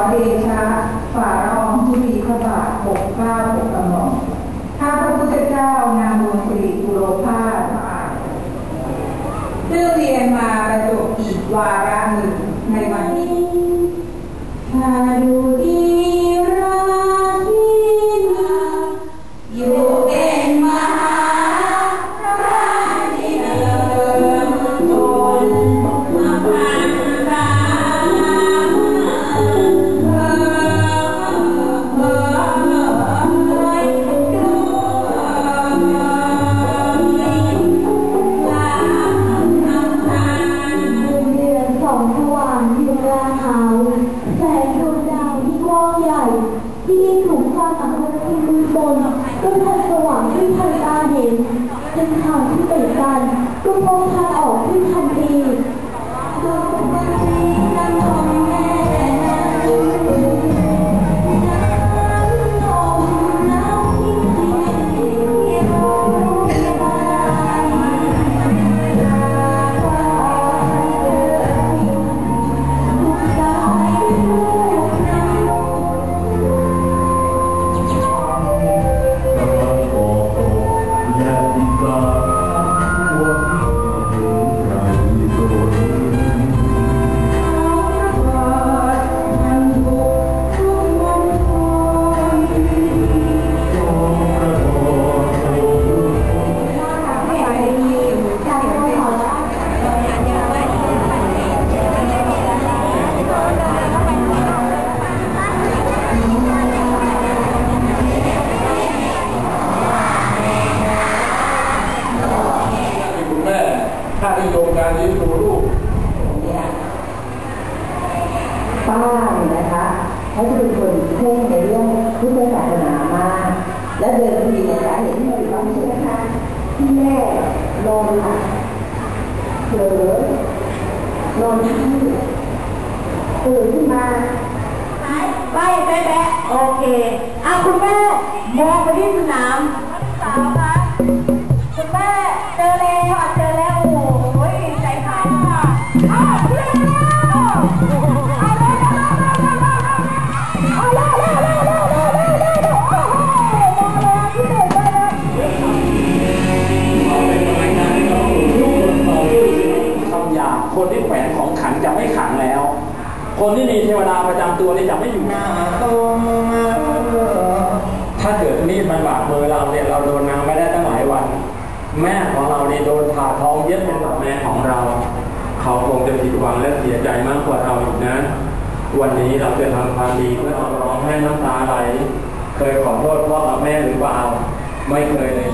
ขอเดชะฝ่าละอองธุลีพระบาทปกเกล้าปกกระหม่อมข้าพระพุทธเจ้านางดวงตรีกุโรภาสซึ่งเรียนมาประจบอีกวาระหนึ่งในวันนี้ถ้าดูดีราที่นาอยู่ บนด้วยพลังสว่างที่พันตาเห็นเป็นทางที่ติดกันก็พบทางออก ป้าเนี่ยนะคะเขาจะเป็นคนเพ่งในเรื่องพุทธศาสนามาก และเดินทีเนี่ยสาเหตุที่มีความเชื่อค่ะที่แม่นอนหลับเผลอนอนที่ตื่นขึ้นมาไปไปแปะโอเคอะคุณแม่มองไปที่สนามสาวคะ คนที่แขวนของขังจะไม่ขังแล้ว คนที่มีเทวดาประจำตัวนี่จะไม่อยู่หน้าถ้าเกิดมีดมันบาดมือเราเนี่ยเราโดนนางไม่ได้ตั้งหลายวัน แม่ของเราเนี่ยโดนผ่าท้องเย็บเป็นแบบแม่ของเรา เขาคงจะผิดหวังและเสียใจมากกว่าเราอีกนะ วันนี้เราจะทำความดีเพื่อเอาร้องให้น้ำตาไหล เคยขอโทษพ่อกับแม่หรือเปล่า ไม่เคยเลย